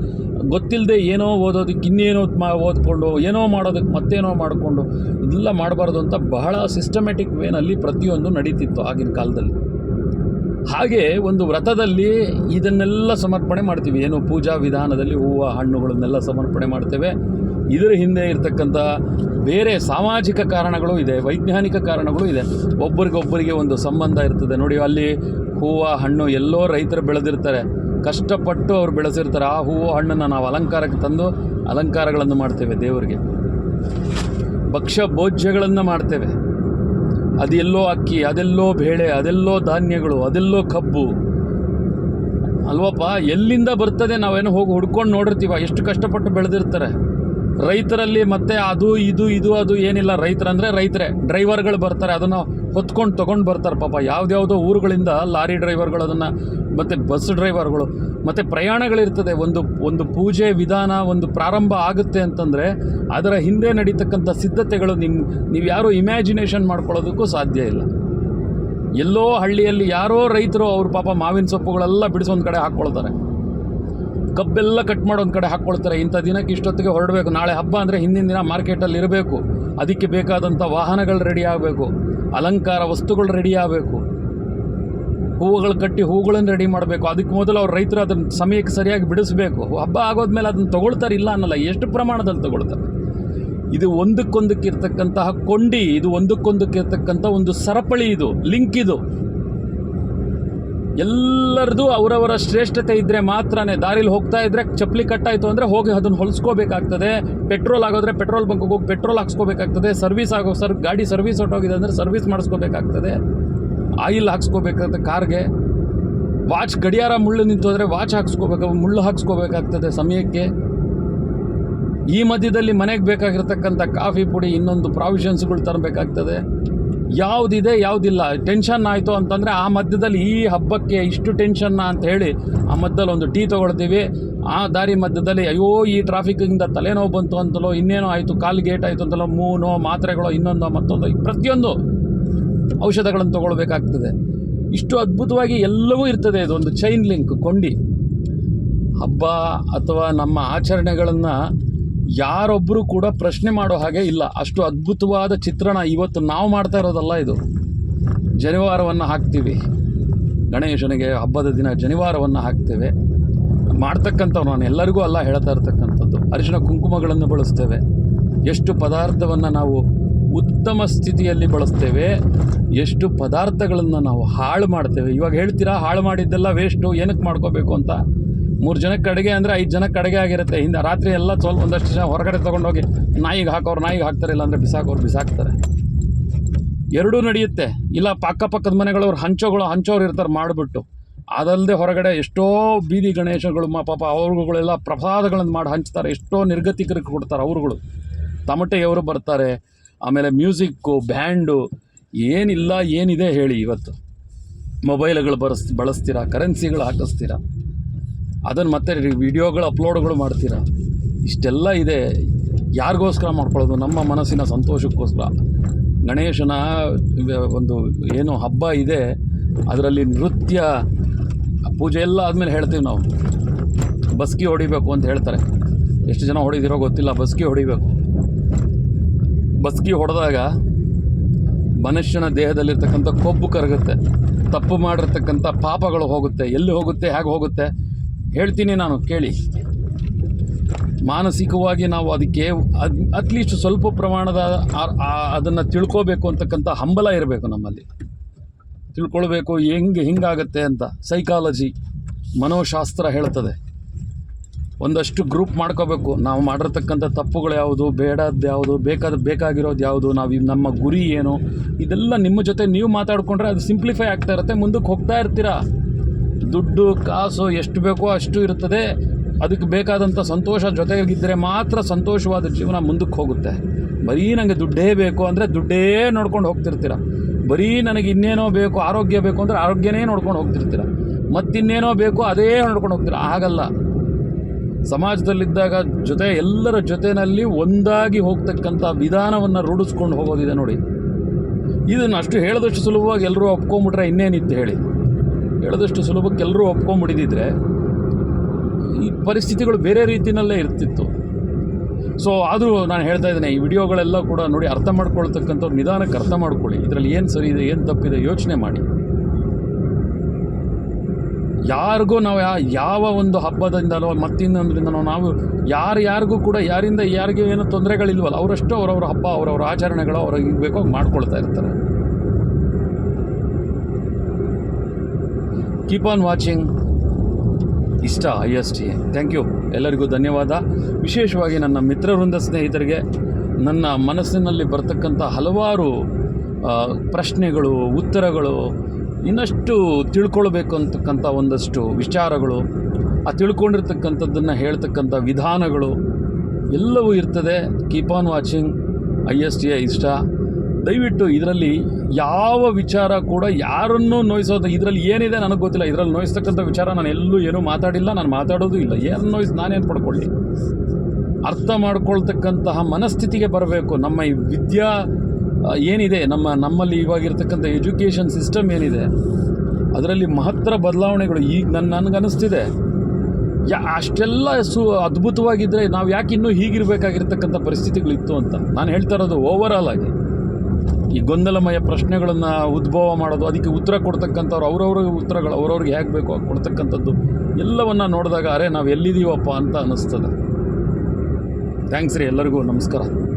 ಗೊತ್ತಿಲ್ಲದೆ ಏನೋ ಓದೋದಕ್ಕೆ, ಇನ್ನೇನೋ ಮಾ, ಓದ್ಕೊಂಡು, ಏನೋ ಮಾಡೋದಕ್ಕೆ ಮತ್ತೇನೋ ಮಾಡಿಕೊಂಡು, ಇದೆಲ್ಲ ಮಾಡಬಾರ್ದು ಅಂತ ಬಹಳ ಸಿಸ್ಟಮ್ಯಾಟಿಕ್ ವೇನಲ್ಲಿ ಪ್ರತಿಯೊಂದು ನಡೀತಿತ್ತು ಆಗಿನ ಕಾಲದಲ್ಲಿ. ಹಾಗೆ ಒಂದು ವ್ರತದಲ್ಲಿ ಇದನ್ನೆಲ್ಲ ಸಮರ್ಪಣೆ ಮಾಡ್ತೀವಿ. ಏನು ಪೂಜಾ ವಿಧಾನದಲ್ಲಿ ಹೂವು, ಹಣ್ಣುಗಳನ್ನೆಲ್ಲ ಸಮರ್ಪಣೆ ಮಾಡ್ತೇವೆ. ಇದರ ಹಿಂದೆ ಇರತಕ್ಕಂಥ ಬೇರೆ ಸಾಮಾಜಿಕ ಕಾರಣಗಳು ಇದೆ, ವೈಜ್ಞಾನಿಕ ಕಾರಣಗಳು ಇದೆ. ಒಬ್ಬರಿಗೊಬ್ಬರಿಗೆ ಒಂದು ಸಂಬಂಧ ಇರ್ತದೆ. ನೋಡಿ, ಅಲ್ಲಿ ಹೂವು, ಹಣ್ಣು ಎಲ್ಲೋ ರೈತರು ಬೆಳೆದಿರ್ತಾರೆ. ಕಷ್ಟಪಟ್ಟು ಅವ್ರು ಬೆಳೆಸಿರ್ತಾರೆ. ಆ ಹೂವು, ಹಣ್ಣನ್ನು ನಾವು ಅಲಂಕಾರಕ್ಕೆ ತಂದು ಅಲಂಕಾರಗಳನ್ನು ಮಾಡ್ತೇವೆ ದೇವರಿಗೆ. ಭಕ್ಷ್ಯ ಭೋಜ್ಯಗಳನ್ನು ಮಾಡ್ತೇವೆ. ಅದೆಲ್ಲೋ ಅಕ್ಕಿ, ಅದೆಲ್ಲೋ ಬೇಳೆ, ಅದೆಲ್ಲೋ ಧಾನ್ಯಗಳು, ಅದೆಲ್ಲೋ ಕಬ್ಬು. ಅಲ್ವಪ್ಪ, ಎಲ್ಲಿಂದ ಬರ್ತದೆ ನಾವೇನೋ ಹೋಗಿ ಹುಡ್ಕೊಂಡು ನೋಡಿರ್ತೀವ, ಎಷ್ಟು ಕಷ್ಟಪಟ್ಟು ಬೆಳೆದಿರ್ತಾರೆ. ರೈತರಲ್ಲಿ ಮತ್ತೆ ಅದು, ಇದು ಇದು, ಅದು ಏನಿಲ್ಲ. ರೈತರಂದರೆ ರೈತರೇ, ಡ್ರೈವರ್ಗಳು ಬರ್ತಾರೆ, ಅದನ್ನು ಹೊತ್ಕೊಂಡು ತೊಗೊಂಡು ಬರ್ತಾರೆ ಪಾಪ. ಯಾವುದ್ಯಾವುದೋ ಊರುಗಳಿಂದ ಲಾರಿ ಡ್ರೈವರ್ಗಳು ಅದನ್ನು, ಮತ್ತು ಬಸ್ ಡ್ರೈವರ್ಗಳು, ಮತ್ತು ಪ್ರಯಾಣಗಳಿರ್ತದೆ. ಒಂದು ಒಂದು ಪೂಜೆ ವಿಧಾನ, ಒಂದು ಪ್ರಾರಂಭ ಆಗುತ್ತೆ ಅಂತಂದರೆ ಅದರ ಹಿಂದೆ ನಡೀತಕ್ಕಂಥ ಸಿದ್ಧತೆಗಳು ನಿಮ್ಮ ನೀವು ಯಾರೂ ಇಮ್ಯಾಜಿನೇಷನ್ ಮಾಡ್ಕೊಳ್ಳೋದಕ್ಕೂ ಸಾಧ್ಯ ಇಲ್ಲ. ಎಲ್ಲೋ ಹಳ್ಳಿಯಲ್ಲಿ ಯಾರೋ ರೈತರು ಅವ್ರ ಪಾಪ ಮಾವಿನ ಸೊಪ್ಪುಗಳೆಲ್ಲ ಬಿಡಿಸೋಂದು ಕಡೆ ಹಾಕ್ಕೊಳ್ತಾರೆ. ಕಬ್ಬೆಲ್ಲ ಕಟ್ ಮಾಡಿ ಒಂದು ಕಡೆ ಹಾಕ್ಕೊಳ್ತಾರೆ. ಇಂಥ ದಿನಕ್ಕೆ ಇಷ್ಟೊತ್ತಿಗೆ ಹೊರಡಬೇಕು. ನಾಳೆ ಹಬ್ಬ ಅಂದರೆ ಹಿಂದಿನ ದಿನ ಮಾರ್ಕೆಟಲ್ಲಿ ಇರಬೇಕು. ಅದಕ್ಕೆ ಬೇಕಾದಂಥ ವಾಹನಗಳು ರೆಡಿ ಆಗಬೇಕು. ಅಲಂಕಾರ ವಸ್ತುಗಳು ರೆಡಿ ಆಗಬೇಕು. ಹೂವುಗಳು ಕಟ್ಟಿ ಹೂಗಳನ್ನು ರೆಡಿ ಮಾಡಬೇಕು. ಅದಕ್ಕೆ ಮೊದಲು ಅವ್ರು ರೈತರು ಅದನ್ನು ಸಮಯಕ್ಕೆ ಸರಿಯಾಗಿ ಬಿಡಿಸಬೇಕು. ಹಬ್ಬ ಆಗೋದ್ಮೇಲೆ ಅದನ್ನು ತೊಗೊಳ್ತಾರೆ ಇಲ್ಲ ಅನ್ನಲ್ಲ. ಎಷ್ಟು ಪ್ರಮಾಣದಲ್ಲಿ ತೊಗೊಳ್ತಾರೆ? ಇದು ಒಂದಕ್ಕೊಂದಕ್ಕೆ ಇರ್ತಕ್ಕಂತಹ ಕೊಂಡಿ ಇದು ಒಂದಕ್ಕೊಂದಕ್ಕೆ ಇರ್ತಕ್ಕಂಥ ಒಂದು ಸರಪಳಿ ಇದು, ಲಿಂಕ್ ಇದು. ಎಲ್ಲರದು ಅವರವರ ಶ್ರೇಷ್ಠತೆ ಇದ್ದರೆ ಮಾತ್ರನೇ. ದಾರಿಲಿ ಹೋಗ್ತಾ ಇದ್ದರೆ ಚಪ್ಪಲಿ ಕಟ್ಟಾಯಿತು ಅಂದರೆ ಹೋಗಿ ಅದನ್ನು ಹೊಲಿಸ್ಕೋಬೇಕಾಗ್ತದೆ. ಪೆಟ್ರೋಲ್ ಆಗೋದ್ರೆ ಪೆಟ್ರೋಲ್ ಬಂಕ್ಗೆ ಹೋಗಿ ಪೆಟ್ರೋಲ್ ಹಾಕ್ಸ್ಕೋಬೇಕಾಗ್ತದೆ. ಸರ್ವಿಸ್ ಆಗೋ ಸರ್, ಗಾಡಿ ಸರ್ವಿಸ್ ಹೊಟ್ಟೋಗಿದೆ ಅಂದರೆ ಸರ್ವಿಸ್ ಮಾಡಿಸ್ಕೋಬೇಕಾಗ್ತದೆ. ಆಯಿಲ್ ಹಾಕ್ಸ್ಕೋಬೇಕಾಗ್ತದೆ ಕಾರ್ಗೆ. ವಾಚ್ ಗಡಿಯಾರ ಮುಳ್ಳು ನಿಂತು ಅಂದರೆ ವಾಚ್ ಹಾಕ್ಸ್ಕೋಬೇಕು, ಮುಳ್ಳು ಹಾಕ್ಸ್ಕೋಬೇಕಾಗ್ತದೆ ಸಮಯಕ್ಕೆ. ಈ ಮಧ್ಯದಲ್ಲಿ ಮನೆಗೆ ಬೇಕಾಗಿರ್ತಕ್ಕಂಥ ಕಾಫಿ ಪುಡಿ ಇನ್ನೊಂದು ಪ್ರಾವಿಷನ್ಸ್ಗಳು ತರಬೇಕಾಗ್ತದೆ. ಯಾವುದಿದೆ, ಯಾವುದಿಲ್ಲ. ಟೆನ್ಷನ್ ಆಯಿತು ಅಂತಂದರೆ ಆ ಮಧ್ಯದಲ್ಲಿ ಈ ಹಬ್ಬಕ್ಕೆ ಇಷ್ಟು ಟೆನ್ಷನ್ನ ಅಂತ ಹೇಳಿ ಆ ಮಧ್ಯದಲ್ಲಿ ಒಂದು ಟೀ ತೊಗೊಳ್ತೀವಿ. ಆ ದಾರಿ ಮಧ್ಯದಲ್ಲಿ ಅಯ್ಯೋ, ಈ ಟ್ರಾಫಿಕ್ಕಿಂದ ತಲೆನೋವು ಬಂತು ಅಂತಲೋ, ಇನ್ನೇನೋ ಆಯಿತು, ಕಾಲು ಗೇಟ್ ಆಯಿತು ಅಂತಲೋ, ಮೂನೋ ಮಾತ್ರೆಗಳೋ, ಇನ್ನೊಂದೋ ಮತ್ತೊಂದು ಪ್ರತಿಯೊಂದು ಔಷಧಗಳನ್ನು ತೊಗೊಳ್ಬೇಕಾಗ್ತದೆ. ಇಷ್ಟು ಅದ್ಭುತವಾಗಿ ಎಲ್ಲವೂ ಇರ್ತದೆ ಇದೊಂದು ಚೈನ್ ಲಿಂಕ್ ಕೊಂಡಿ. ಹಬ್ಬ ಅಥವಾ ನಮ್ಮ ಆಚರಣೆಗಳನ್ನು ಯಾರೊಬ್ಬರು ಕೂಡ ಪ್ರಶ್ನೆ ಮಾಡೋ ಹಾಗೆ ಇಲ್ಲ. ಅಷ್ಟು ಅದ್ಭುತವಾದ ಚಿತ್ರಣ ಇವತ್ತು ನಾವು ಮಾಡ್ತಾ ಇರೋದಲ್ಲ ಇದು. ಜನಿವಾರವನ್ನು ಹಾಕ್ತೀವಿ. ಗಣೇಶನಿಗೆ ಹಬ್ಬದ ದಿನ ಜನಿವಾರವನ್ನು ಹಾಕ್ತೇವೆ. ಮಾಡ್ತಕ್ಕಂಥವ್ರು ನಾನು ಎಲ್ಲರಿಗೂ ಅಲ್ಲ ಹೇಳ್ತಾ ಇರ್ತಕ್ಕಂಥದ್ದು. ಅರಿಶಿನ ಕುಂಕುಮಗಳನ್ನು ಬಳಸ್ತೇವೆ. ಎಷ್ಟು ಪದಾರ್ಥವನ್ನು ನಾವು ಉತ್ತಮ ಸ್ಥಿತಿಯಲ್ಲಿ ಬಳಸ್ತೇವೆ, ಎಷ್ಟು ಪದಾರ್ಥಗಳನ್ನು ನಾವು ಹಾಳು ಮಾಡ್ತೇವೆ. ಇವಾಗ ಹೇಳ್ತೀರಾ, ಹಾಳು ಮಾಡಿದ್ದೆಲ್ಲ ವೇಸ್ಟು ಏನಕ್ಕೆ ಮಾಡ್ಕೋಬೇಕು ಅಂತ? ಮೂರು ಜನಕ್ಕೆ ಅಡುಗೆ ಅಂದರೆ ಐದು ಜನಕ್ಕೆ ಅಡುಗೆ ಆಗಿರುತ್ತೆ. ಹಿಂದೆ ರಾತ್ರಿ ಎಲ್ಲ ಸ್ವಲ್ಪ ಒಂದಷ್ಟು ಜನ ಹೊರಗಡೆ ತೊಗೊಂಡೋಗಿ ನಾಯಿಗೆ ಹಾಕೋರು, ನಾಯಿಗೆ ಹಾಕ್ತಾರೆ ಇಲ್ಲ ಅಂದರೆ ಬಿಸಾಕೋರು ಬಿಸಾಕ್ತಾರೆ. ಎರಡೂ ನಡೆಯುತ್ತೆ. ಇಲ್ಲ ಪಕ್ಕಪಕ್ಕದ ಮನೆಗಳವ್ರು ಹಂಚೋಗಳು, ಹಂಚೋರು ಇರ್ತಾರೆ ಮಾಡಿಬಿಟ್ಟು. ಅದಲ್ಲದೆ ಹೊರಗಡೆ ಎಷ್ಟೋ ಬೀದಿ ಗಣೇಶಗಳು, ಮ ಪಾಪ ಅವ್ರುಗಳೆಲ್ಲ ಪ್ರಸಾದಗಳನ್ನು ಮಾಡಿ ಹಂಚ್ತಾರೆ. ಎಷ್ಟೋ ನಿರ್ಗತಿಕರಿಗೆ ಕೊಡ್ತಾರೆ ಅವ್ರುಗಳು. ತಮಟೆಯವರು ಬರ್ತಾರೆ, ಆಮೇಲೆ ಮ್ಯೂಸಿಕ್ಕು, ಬ್ಯಾಂಡು, ಏನಿಲ್ಲ, ಏನಿದೆ ಹೇಳಿ ಇವತ್ತು. ಮೊಬೈಲ್ಗಳು ಬರಸ್, ಬಳಸ್ತೀರಾ, ಕರೆನ್ಸಿಗಳು ಹಾಕಿಸ್ತೀರಾ? ಅದನ್ನು ಮತ್ತೆ ವಿಡಿಯೋಗಳು, ಅಪ್ಲೋಡ್ಗಳು ಮಾಡ್ತೀರಾ? ಇಷ್ಟೆಲ್ಲ ಇದೆ. ಯಾರಿಗೋಸ್ಕರ ಮಾಡ್ಕೊಳ್ಳೋದು? ನಮ್ಮ ಮನಸ್ಸಿನ ಸಂತೋಷಕ್ಕೋಸ್ಕರ. ಗಣೇಶನ ಒಂದು ಏನು ಹಬ್ಬ ಇದೆ, ಅದರಲ್ಲಿ ನೃತ್ಯ, ಪೂಜೆ ಎಲ್ಲ ಆದಮೇಲೆ ಹೇಳ್ತೀವಿ ನಾವು. ಬಸ್ಕಿ ಹೊಡಿಬೇಕು ಅಂತ ಹೇಳ್ತಾರೆ. ಎಷ್ಟು ಜನ ಹೊಡಿದಿರೋ ಗೊತ್ತಿಲ್ಲ, ಬಸ್ಕಿ ಹೊಡಿಬೇಕು. ಬಸ್ಕಿ ಹೊಡೆದಾಗ ಮನುಷ್ಯನ ದೇಹದಲ್ಲಿರ್ತಕ್ಕಂಥ ಕೊಬ್ಬು ಕರಗುತ್ತೆ. ತಪ್ಪು ಮಾಡಿರ್ತಕ್ಕಂಥ ಪಾಪಗಳು ಹೋಗುತ್ತೆ. ಎಲ್ಲಿ ಹೋಗುತ್ತೆ? ಹೇಗೆ ಹೋಗುತ್ತೆ? ಹೇಳ್ತೀನಿ ನಾನು, ಕೇಳಿ. ಮಾನಸಿಕವಾಗಿ ನಾವು ಅದಕ್ಕೆ ಅಟ್ಲೀಸ್ಟ್ ಸ್ವಲ್ಪ ಪ್ರಮಾಣದ ಅದನ್ನು ತಿಳ್ಕೋಬೇಕು ಅಂತಕ್ಕಂಥ ಹಂಬಲ ಇರಬೇಕು ನಮ್ಮಲ್ಲಿ. ತಿಳ್ಕೊಳ್ಬೇಕು, ಹೆಂಗೆ, ಹಿಂಗಾಗತ್ತೆ ಅಂತ ಸೈಕಾಲಜಿ ಮನೋಶಾಸ್ತ್ರ ಹೇಳ್ತದೆ. ಒಂದಷ್ಟು ಗ್ರೂಪ್ ಮಾಡ್ಕೋಬೇಕು. ನಾವು ಮಾಡಿರ್ತಕ್ಕಂಥ ತಪ್ಪುಗಳು ಯಾವುದು ಬೇಡದ್ದು ಯಾವುದು, ಬೇಕಾದ, ಬೇಕಾಗಿರೋದು ಯಾವುದು, ನಾವು ನಮ್ಮ ಗುರಿ ಏನು, ಇದೆಲ್ಲ ನಿಮ್ಮ ಜೊತೆ ನೀವು ಮಾತಾಡಿಕೊಂಡ್ರೆ ಅದು ಸಿಂಪ್ಲಿಫೈ ಆಗ್ತಾ ಇರುತ್ತೆ, ಮುಂದಕ್ಕೆ ಹೋಗ್ತಾ ಇರ್ತೀರಾ? ದುಡ್ಡು, ಕಾಸು ಎಷ್ಟು ಬೇಕೋ ಅಷ್ಟು ಇರುತ್ತದೆ. ಅದಕ್ಕೆ ಬೇಕಾದಂಥ ಸಂತೋಷ ಜೊತೆಗಿದ್ದರೆ ಮಾತ್ರ ಸಂತೋಷವಾದ ಜೀವನ ಮುಂದಕ್ಕೆ ಹೋಗುತ್ತೆ. ಬರೀ ನನಗೆ ದುಡ್ಡೇ ಬೇಕು ಅಂದರೆ ದುಡ್ಡೇ ನೋಡ್ಕೊಂಡು ಹೋಗ್ತಿರ್ತೀರ. ಬರೀ ನನಗೆ ಇನ್ನೇನೋ ಬೇಕು, ಆರೋಗ್ಯ ಬೇಕು ಅಂದರೆ ಆರೋಗ್ಯನೇ ನೋಡ್ಕೊಂಡು ಹೋಗ್ತಿರ್ತೀರ. ಮತ್ತಿನ್ನೇನೋ ಬೇಕು ಅದೇ ನೋಡ್ಕೊಂಡು ಹೋಗ್ತೀರ. ಆಗಲ್ಲ ಸಮಾಜದಲ್ಲಿದ್ದಾಗ ಜೊತೆ ಎಲ್ಲರ ಜೊತೆಯಲ್ಲಿ ಒಂದಾಗಿ ಹೋಗ್ತಕ್ಕಂಥ ವಿಧಾನವನ್ನು ರೂಢಿಸ್ಕೊಂಡು ಹೋಗೋದಿದೆ ನೋಡಿ. ಇದನ್ನು ಅಷ್ಟು ಹೇಳಿದಷ್ಟು ಸುಲಭವಾಗಿ ಎಲ್ಲರೂ ಒಪ್ಕೊಂಬಿಟ್ರೆ ಇನ್ನೇನಿತ್ತು ಹೇಳಿ. ಹೇಳಿದಷ್ಟು ಸುಲಭಕ್ಕೆ ಎಲ್ಲರೂ ಒಪ್ಕೊಂಬಿಡಿದಿದ್ರೆ ಈ ಪರಿಸ್ಥಿತಿಗಳು ಬೇರೆ ರೀತಿಯಲ್ಲೇ ಇರ್ತಿತ್ತು. ಸೊ ಆದರೂ ನಾನು ಹೇಳ್ತಾ ಇದ್ದೇನೆ, ಈ ವಿಡಿಯೋಗಳೆಲ್ಲ ಕೂಡ ನೋಡಿ ಅರ್ಥ ಮಾಡ್ಕೊಳ್ತಕ್ಕಂಥವ್ರು ನಿಧಾನಕ್ಕೆ ಅರ್ಥ ಮಾಡ್ಕೊಳ್ಳಿ. ಇದರಲ್ಲಿ ಏನು ಸರಿ ಇದೆ, ಏನು ತಪ್ಪಿದೆ ಯೋಚನೆ ಮಾಡಿ. ಯಾರಿಗೂ ನಾವು ಯಾವ ಒಂದು ಹಬ್ಬದಿಂದಲೋ, ಮತ್ತಿನ್ನೊಂದರಿಂದನೋ ನಾವು ಯಾರು ಯಾರಿಗೂ ಕೂಡ ಯಾರಿಂದ ಯಾರಿಗೂ ಏನೋ ತೊಂದರೆಗಳಿಲ್ವಲ್ಲ, ಅವರಷ್ಟು ಅವರವ್ರ ಹಬ್ಬ, ಅವರವ್ರ ಆಚರಣೆಗಳು ಅವ್ರಿಗೆ ಬೇಕೋ ಮಾಡ್ಕೊಳ್ತಾ ಇರ್ತಾರೆ. ಕೀಪ್ ಆನ್ ವಾಚಿಂಗ್ ಇಷ್ಟ I S T thank you ಎಲ್ಲರಿಗೂ ಧನ್ಯವಾದ. ವಿಶೇಷವಾಗಿ ನನ್ನ ಮಿತ್ರವೃಂದ ಸ್ನೇಹಿತರಿಗೆ ನನ್ನ ಮನಸ್ಸಿನಲ್ಲಿ ಬರ್ತಕ್ಕಂಥ ಹಲವಾರು ಪ್ರಶ್ನೆಗಳು, ಉತ್ತರಗಳು ಇನ್ನಷ್ಟು ತಿಳ್ಕೊಳ್ಬೇಕು ಅಂತಕ್ಕಂಥ ಒಂದಷ್ಟು ವಿಚಾರಗಳು, ಆ ತಿಳ್ಕೊಂಡಿರ್ತಕ್ಕಂಥದ್ದನ್ನು ಹೇಳ್ತಕ್ಕಂಥ ವಿಧಾನಗಳು ಎಲ್ಲವೂ ಇರ್ತದೆ. Keep on watching I S T ಇಷ್ಟ ದಯವಿಟ್ಟು ಇದರಲ್ಲಿ ಯಾವ ವಿಚಾರ ಕೂಡ ಯಾರನ್ನು ನೋಯಿಸೋದು, ಇದರಲ್ಲಿ ಏನಿದೆ ನನಗೆ ಗೊತ್ತಿಲ್ಲ. ಇದರಲ್ಲಿ ನೋಯಿಸ್ತಕ್ಕಂಥ ವಿಚಾರ ನಾನು ಎಲ್ಲೂ ಏನೂ ಮಾತಾಡಿಲ್ಲ, ನಾನು ಮಾತಾಡೋದು ಇಲ್ಲ. ಏನು ನೋಯಿಸ್ ನಾನೇನು ಪಡ್ಕೊಳ್ಳಿ? ಅರ್ಥ ಮಾಡ್ಕೊಳ್ತಕ್ಕಂತಹ ಮನಸ್ಥಿತಿಗೆ ಬರಬೇಕು. ನಮ್ಮ ಈ ವಿದ್ಯಾ ಏನಿದೆ, ನಮ್ಮ, ನಮ್ಮಲ್ಲಿ ಇವಾಗಿರ್ತಕ್ಕಂಥ ಎಜುಕೇಷನ್ ಸಿಸ್ಟಮ್ ಏನಿದೆ, ಅದರಲ್ಲಿ ಮಹತ್ತರ ಬದಲಾವಣೆಗಳು ಈಗ ನನ್ನ ನನಗನ್ನಿಸ್ತಿದೆ ಯಾ, ಅಷ್ಟೆಲ್ಲ ಸು ಅದ್ಭುತವಾಗಿದ್ದರೆ ನಾವು ಯಾಕೆ ಇನ್ನೂ ಹೀಗಿರಬೇಕಾಗಿರ್ತಕ್ಕಂಥ ಪರಿಸ್ಥಿತಿಗಳಿತ್ತು ಅಂತ. ನಾನು ಹೇಳ್ತಾ ಇರೋದು ಓವರಾಲ್ ಆಗಿ. ಈ ಗೊಂದಲಮಯ ಪ್ರಶ್ನೆಗಳನ್ನು ಉದ್ಭವ ಮಾಡೋದು, ಅದಕ್ಕೆ ಉತ್ತರ ಕೊಡ್ತಕ್ಕಂಥವ್ರು, ಅವ್ರವ್ರ ಉತ್ತರಗಳು, ಅವ್ರವ್ರಿಗೆ ಹೇಗೆ ಬೇಕೋ ಕೊಡ್ತಕ್ಕಂಥದ್ದು ಎಲ್ಲವನ್ನು ನೋಡಿದಾಗ, ಅರೆ, ನಾವು ಎಲ್ಲಿದ್ದೀವಪ್ಪ? ಅಂತ ಅನ್ನಿಸ್ತದೆ ಥ್ಯಾಂಕ್ಸ್ ರೀ ಎಲ್ಲರಿಗೂ. ನಮಸ್ಕಾರ.